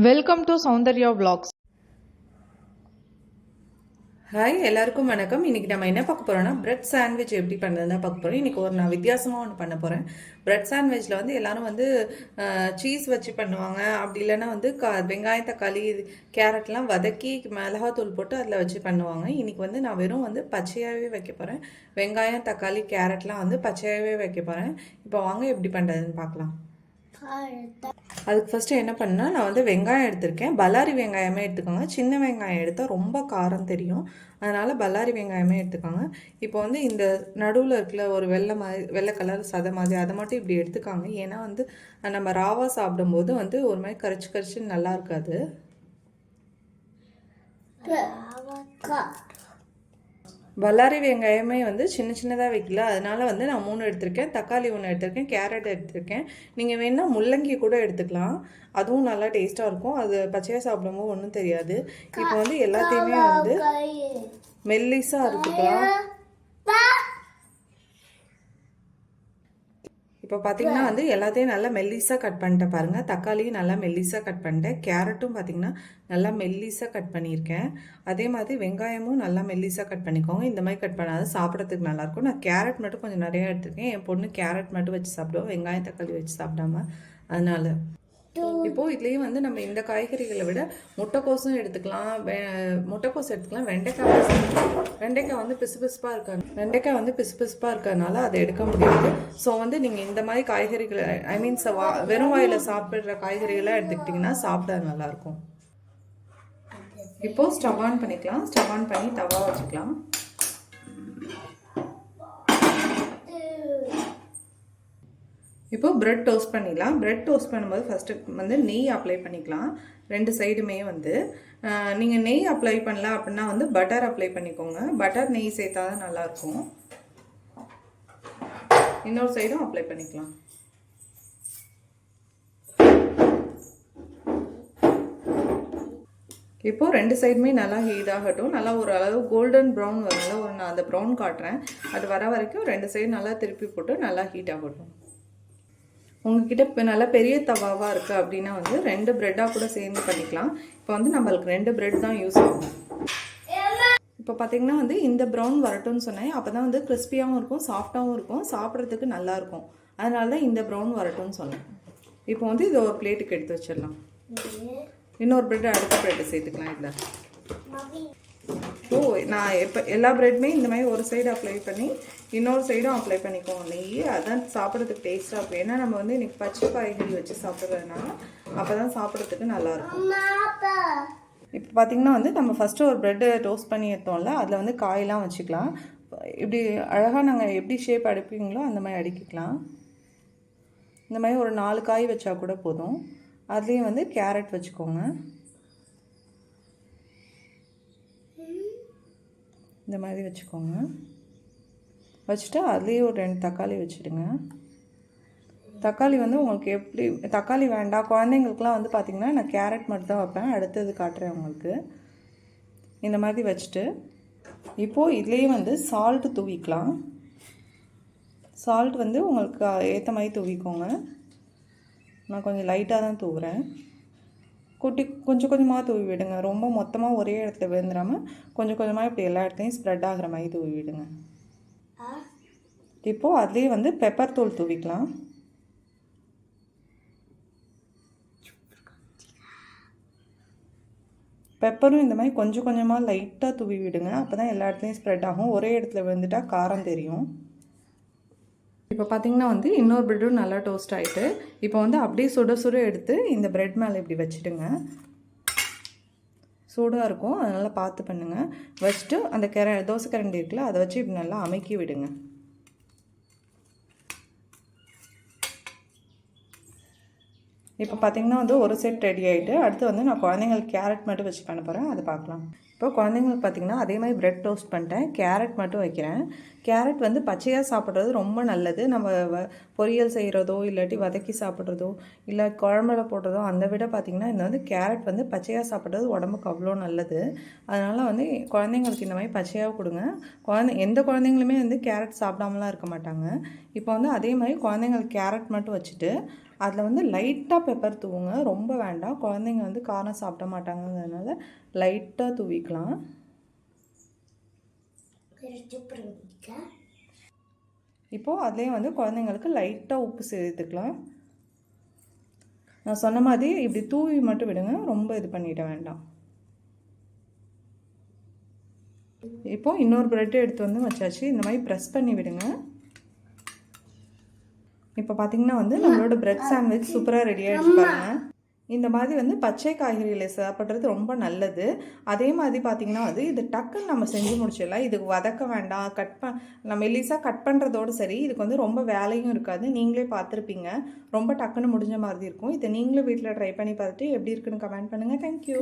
Welcome to Soundarya vlogs. Hi எல்லாருக்கும் வணக்கம். இன்றைக்கி நம்ம என்ன பார்க்க போகிறோம்னா பிரெட் சாண்ட்விச் எப்படி பண்ணுறதுன்னு பார்க்க போகிறோம் இன்னைக்கு ஒரு நான் வித்தியாசமாக ஒன்று பண்ண போகிறேன் பிரெட் சாண்ட்விச்சில் வந்து எல்லோரும் வந்து சீஸ் வச்சு பண்ணுவாங்க. அப்படி இல்லைன்னா வந்து க வெங்காயம் தக்காளி கேரட்லாம் வதக்கி மிளகாத்தூள் போட்டு அதில் வச்சு பண்ணுவாங்க. இன்னைக்கு வந்து நான் வெறும் வந்து பச்சையாகவே வைக்க போகிறேன் வெங்காயம் தக்காளி கேரட்லாம் வந்து பச்சையாகவே வைக்க போகிறேன் இப்போ வாங்க எப்படி பண்ணுறதுன்னு பார்க்கலாம். அதுக்கு ஃபஸ்ட்டு என்ன பண்ணால் நான் வந்து வெங்காயம் எடுத்திருக்கேன். பல்லாரி வெங்காயமே எடுத்துக்கோங்க. சின்ன வெங்காயம் எடுத்தால் ரொம்ப காரம் தெரியும். அதனால் பல்லாரி வெங்காயமே எடுத்துக்கோங்க. இப்போ வந்து இந்த நடுவில் இருக்கிற ஒரு வெள்ளை மாதிரி வெள்ளை கலர் சதை மாதிரி அதை மட்டும் இப்படி எடுத்துக்காங்க. ஏன்னா வந்து நம்ம ராவா சாப்பிடும்போது வந்து ஒரு மாதிரி கரைச்சி கரைச்சி நல்லா இருக்காது. பல்லாரி வெங்காயமே வந்து சின்ன சின்னதாக வைக்கல. அதனால வந்து நான் மூணு எடுத்திருக்கேன். தக்காளி ஒன்று எடுத்திருக்கேன். கேரட் எடுத்திருக்கேன். நீங்கள் வேணால் முள்ளங்கி கூட எடுத்துக்கலாம். அதுவும் நல்லா டேஸ்ட்டாக இருக்கும். அது பச்சையாக சாப்பிடும்போது ஒன்றும் தெரியாது. இப்போ வந்து எல்லாத்தையுமே வந்து மெல்லிஸாக அறுத்துக்கலாம். இப்போ பார்த்தீங்கன்னா வந்து எல்லாத்தையும் நல்லா மெல்லிஸாக கட் பண்ணிட்டேன் பாருங்கள் தக்காளியும் நல்லா மெல்லிஸாக கட் பண்ணிட்டேன். கேரட்டும் பார்த்தீங்கன்னா நல்லா மெல்லிஸாக கட் பண்ணியிருக்கேன். அதே மாதிரி வெங்காயமும் நல்லா மெல்லிஸாக கட் பண்ணிக்கோங்க. இந்த மாதிரி கட் பண்ணாத சாப்பிட்றதுக்கு நல்லாயிருக்கும். நான் கேரட் மட்டும் கொஞ்சம் நிறையா எடுத்துருக்கேன். என் பொண்ணு கேரட் மட்டும் வச்சு சாப்பிடுவோம் வெங்காயம் தக்காளி வச்சு சாப்பிடாம. அதனால. இப்போ இதுலேயும் வந்து நம்ம இந்த காய்கறிகளை விட முட்டைக்கோஸும் எடுத்துக்கலாம். வெ முட்டைக்கோஸ் எடுத்துக்கலாம். வெண்டைக்காய் வெண்டைக்காய் வந்து பிசு பிசுப்பாக இருக்க வெண்டைக்காய் வந்து பிசு பிசுப்பாக இருக்கறனால அதை எடுக்க முடியாது. ஸோ வந்து நீங்கள் இந்த மாதிரி காய்கறிகளை ஐ மீன்ஸ் வா வெறும் வாயில் சாப்பிட்ற காய்கறிகளை எடுத்துக்கிட்டிங்கன்னா சாப்பிட நல்லாயிருக்கும். இப்போ ஸ்டவ் ஆன் பண்ணிக்கலாம். ஸ்டவ் ஆன் பண்ணி தவா வச்சுக்கலாம். இப்போது ப்ரெட் டோஸ்ட் பண்ணிடலாம். ப்ரெட் டோஸ்ட் பண்ணும்போது ஃபஸ்ட்டு வந்து நெய் அப்ளை பண்ணிக்கலாம். ரெண்டு சைடுமே வந்து நீங்கள் நெய் அப்ளை பண்ணல அப்படின்னா வந்து பட்டர் அப்ளை பண்ணிக்கோங்க. பட்டர் நெய் சேர்த்தா தான் நல்லாயிருக்கும். இன்னொரு சைடும் அப்ளை பண்ணிக்கலாம். இப்போது ரெண்டு சைடுமே நல்லா ஹீட் ஆகட்டும். நல்லா ஒரு அளவு கோல்டன் ப்ரௌன் வரல ஒரு நான் அந்த ப்ரௌன் காட்டுறேன். அது வர வரைக்கும் ரெண்டு சைடு நல்லா திருப்பி போட்டு நல்லா ஹீட் ஆகட்டும். உங்ககிட்ட இப்போ நல்லா பெரிய தவாவாக இருக்குது அப்படின்னா வந்து ரெண்டு ப்ரெட்டாக கூட சேர்ந்து பண்ணிக்கலாம். இப்போ வந்து நம்மளுக்கு ரெண்டு பிரெட் தான் யூஸ் ஆகும். இப்போ பார்த்தீங்கன்னா வந்து இந்த ப்ரௌன் வரட்டும்னு சொன்னேன். அப்போ தான் வந்து கிறிஸ்பியாகவும் இருக்கும் சாஃப்டாகவும் இருக்கும். சாப்பிட்றதுக்கு நல்லா இருக்கும். அதனால தான் இந்த ப்ரௌன் வரட்டும்னு சொன்னேன். இப்போ வந்து இதை ஒரு பிளேட்டுக்கு எடுத்து வச்சிடலாம். இன்னொரு பிரெட் அடுத்த பிரெட்டை சேர்த்துக்கலாம் இதில். ஓ நான் எப்போ எல்லா ப்ரெட்டுமே இந்த மாதிரி ஒரு சைடு அப்ளை பண்ணி இன்னொரு சைடும் அப்ளை பண்ணிக்கோங்க நெய் அதான் சாப்பிட்றதுக்கு டேஸ்ட்டாக இருக்கும். ஏன்னா நம்ம வந்து இன்னைக்கு பச்சை காய்கறி வச்சு சாப்பிட்றதுனால அப்போ தான் சாப்பிட்றதுக்கு நல்லாயிருக்கும் இப்போ பார்த்தீங்கன்னா வந்து நம்ம ஃபஸ்ட்டு ஒரு ப்ரெட்டு டோஸ்ட் பண்ணி எடுத்தோம்ல அதில் வந்து காயெல்லாம் வச்சுக்கலாம். இப்படி அழகாக நாங்கள் எப்படி ஷேப் அடிப்பீங்களோ அந்த மாதிரி அடிக்கிக்கலாம். இந்த மாதிரி ஒரு நாலு காய் வச்சா கூட போதும். அதுலேயும் வந்து கேரட் வச்சுக்கோங்க. இந்த மாதிரி வச்சுக்கோங்க. வச்சுட்டு அதுலேயே ஒரு ரெண்டு தக்காளி வச்சுடுங்க. தக்காளி வந்து உங்களுக்கு எப்படி தக்காளி வேண்டாம். குழந்தைங்களுக்குலாம் வந்து பார்த்திங்கன்னா நான் கேரட் மட்டும் தான் வைப்பேன். அடுத்தது காட்டுறேன் உங்களுக்கு. இந்த மாதிரி வச்சுட்டு இப்போது இதுலேயே வந்து சால்ட்டு தூவிக்கலாம். சால்ட் வந்து உங்களுக்கு ஏற்ற மாதிரி தூவிக்கோங்க. நான் கொஞ்சம் லைட்டாக தான் தூவுறேன். குட்டி கொஞ்சம் கொஞ்சமாக தூவி விடுங்க. ரொம்ப மொத்தமாக ஒரே இடத்துல விழுந்துடாமல் கொஞ்சம் கொஞ்சமாக இப்படி எல்லா இடத்துலையும் ஸ்ப்ரெட் ஆகிற மாதிரி தூவி விடுங்க. இப்போது அதுலேயே வந்து பெப்பர் தூள் தூவிக்கலாம். பெப்பரும் இந்த மாதிரி கொஞ்சம் கொஞ்சமாக லைட்டாக தூவி விடுங்க. அப்போ தான் எல்லா இடத்துலையும் ஸ்ப்ரெட் ஆகும். ஒரே இடத்துல விழுந்துட்டால் காரம் தெரியும். இப்போ பார்த்தீங்கன்னா வந்து இன்னொரு ப்ரெட்டும் நல்லா டோஸ்ட் ஆகிட்டு இப்போ வந்து அப்படியே சுட சுட எடுத்து இந்த ப்ரெட் மேலே இப்படி வச்சுடுங்க. சூடாக இருக்கும் அதனால் பார்த்து பண்ணுங்கள் வச்சுட்டு அந்த கர தோசை கரண்டி இருக்குல்ல அதை வச்சு இப்படி நல்லா அமைக்கி விடுங்க. இப்போ பார்த்தீங்கன்னா வந்து ஒரு செட் ரெடி ஆகிட்டு அடுத்து வந்து நான் குழந்தைங்களுக்கு கேரட் மட்டும் வச்சு பண்ண போகிறேன் அதை பார்க்கலாம். இப்போ குழந்தைங்களுக்கு பார்த்திங்கன்னா அதே மாதிரி ப்ரெட் டோஸ்ட் பண்ணிட்டேன். கேரட் மட்டும் வைக்கிறேன். கேரட் வந்து பச்சையாக சாப்பிட்றது ரொம்ப நல்லது. நம்ம வ- பொரியல் செய்கிறதோ இல்லாட்டி வதக்கி சாப்பிட்றதோ இல்லை குழம்புல போடுறதோ அந்த விட பார்த்திங்கன்னா இந்த வந்து கேரட் வந்து பச்சையாக சாப்பிட்றது உடம்புக்கு அவ்வளோ நல்லது. அதனால் வந்து குழந்தைங்களுக்கு இந்த மாதிரி பச்சையாக கொடுங்க. குழந்தை எந்த குழந்தைங்களுமே வந்து கேரட் சாப்பிடாமலாம் இருக்க மாட்டாங்க. இப்போ வந்து அதே மாதிரி குழந்தைங்களுக்கு கேரட் மட்டும் வச்சுட்டு அதில் வந்து லைட்டாக பெப்பர் தூவுங்க. ரொம்ப வேண்டாம். குழந்தைங்க வந்து காரம் சாப்பிட மாட்டாங்கிறதுனால லைட்டாக தூவிக்கலாம். இப்போது அதுலேயும் வந்து குழந்தைங்களுக்கு லைட்டாக உப்பு சேர்த்துக்கலாம். நான் சொன்ன மாதிரி இப்படி தூவி மட்டும் விடுங்க. ரொம்ப இது பண்ணிட வேண்டாம். இப்போ இன்னொரு ப்ரெட் எடுத்து வந்து வச்சாச்சு. இந்த மாதிரி ப்ரெஸ் பண்ணி விடுங்க. இப்போ பார்த்தீங்கன்னா வந்து நம்மளோட பிரெட் சாண்ட்விச் சூப்பராக ரெடி ஆகிடுச்சு பாருங்க. இந்த மாதிரி வந்து பச்சை காய்கறிகளை சாப்பிட்றது ரொம்ப நல்லது. அதே மாதிரி பார்த்தீங்கன்னா வந்து இது டக்குன்னு நம்ம செஞ்சு முடிச்சிடலாம். இதுக்கு வதக்க வேண்டாம் கட் ப நம்ம மெல்லிஸாக கட் பண்ணுறதோடு சரி இதுக்கு வந்து ரொம்ப வேலையும் இருக்காது. நீங்களே பார்த்துருப்பீங்க. ரொம்ப டக்குன்னு முடிஞ்ச மாதிரி இருக்கும். இதை நீங்களும் வீட்டில் ட்ரை பண்ணி பார்த்துட்டு எப்படி இருக்குன்னு கமெண்ட் பண்ணுங்கள் தேங்க்யூ